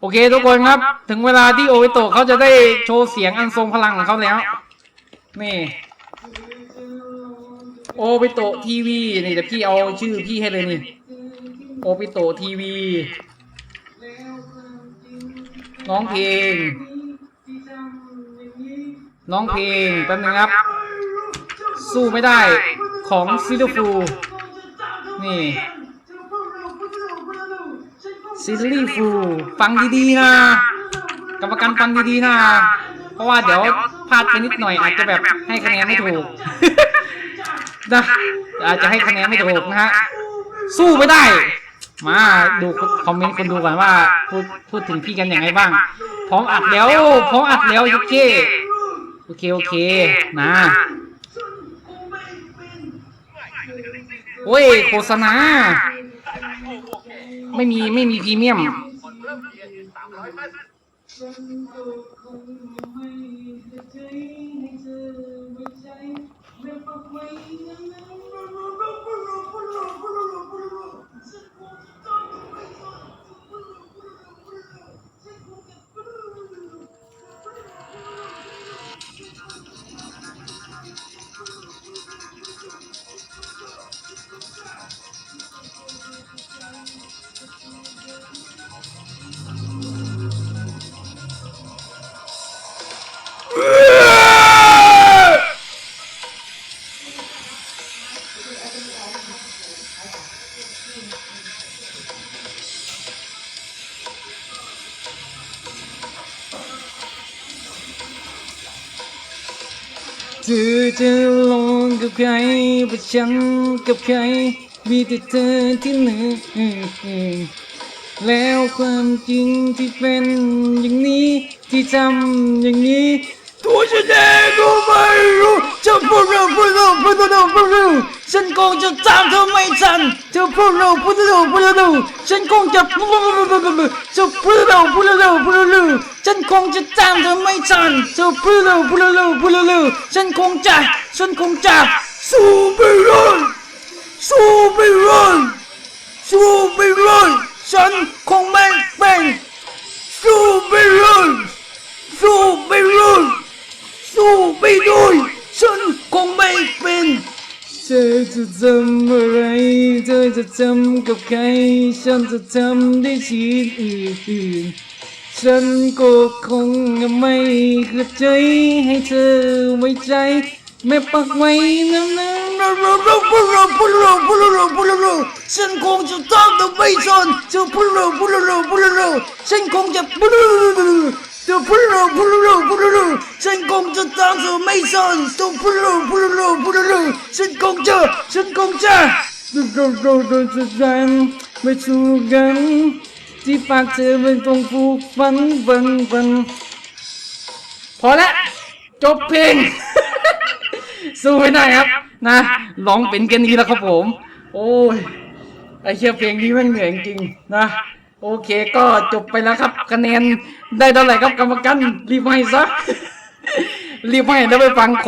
โอเคทุกคนครับ ถึงเวลาที่โอเวโตะเขาจะได้โชว์เสียงอันทรงพลังของเขาแล้ว นี่ โอเวโตะทีวีนี่เดี๋ยวพี่เอาชื่อพี่ให้เลยนี่ โอเวโตะทีวีน้องเพลง น้องเพลงแป๊บนึงครับ สู้ไม่ได้ของซิลฟูนี่ซิลลี่ฟูฟังดีๆนะกรรมการฟังดีๆนะ เพราะว่าเดี๋ยวพลาดไปนิดหน่อยอาจจะแบบให้คะแนนไม่ถูกนะอาจจะให้คะแนนไม่ถูกนะฮะสู้ไม่ได้ มาดูคอมเมนต์คนดูก่อนว่าพูดพูดถึงพี่กันยังไงบ้างพร้อมอัดแล้วพร้อมอัดแล้วโอเคโอเคโอเคนะ โอ้ยโฆษณา ไม่มีไม่มีพรีเมียม เธอจะลงกับใครประชันกับใคร มีแต่เธอที่เหนือแล้วความจริงที่เป็นอย่างนี้ที่ทำอย่างนี้ตัวฉันเองก็ไม่รู้จะพูดเร็วพูดเร็วพูดเร็วพูดเร็วฉันคงจะตามเธอไม่ทัน พูดเร็วพูดเร็วพูดเร็วฉันคงจะพูดเร็วพูดเพูดเร็วพูดเร็วพูดเร็วฉันคงจะตามเธอไม่ทันเธอพูดเร็วพูดเร็วพูดเร็วฉันคงจะฉันคงจะสู้ไม่รอดสู้ไม่รอดสู้ไม่รอดฉันคงไม่เป็นสู้ไม่รอด ธอจะทำอะไร เธอจะทำกับใคร ฉันจะทำได้ชีวิตอื่นๆฉันก็คงไม่เข้าใจให้เธอไว้ใจแม่ปักไว้น้ำน้ำน้ำน้ำน้ำพูดเร็วพูดเร็วพูดเร็วพูดเร็วฉันคงจะต้องทำไม่สนเธอพูดเร็วพูดเร็วพูดเร็วฉันคงจะพูดเร็วพูดเร็วพูดเร็วพูดเร็วฉันคงจะต้องทำไม่สนเธอพูดเร็วพูดเร็วพูดเร็ว ฉันคงจะฉันคงจะเราเราเราจะดันไม่สู้กัน ที่ปากเธอเป็นตรงผูกฟันฟันฟันพอแล้ว จบเพลง สู้ไม่ได้ครับ นะร้องเป็นกันนี้แล้วครับผม โอ้ยไอเชี่ยเพลงนี้แมันเหนื่อยจริงนะ โอเคก็จบไปแล้วครับ คะแนนได้เท่าไหร่ครับกรรมการรีบให้ซะรีบให้แล้วไปฟัง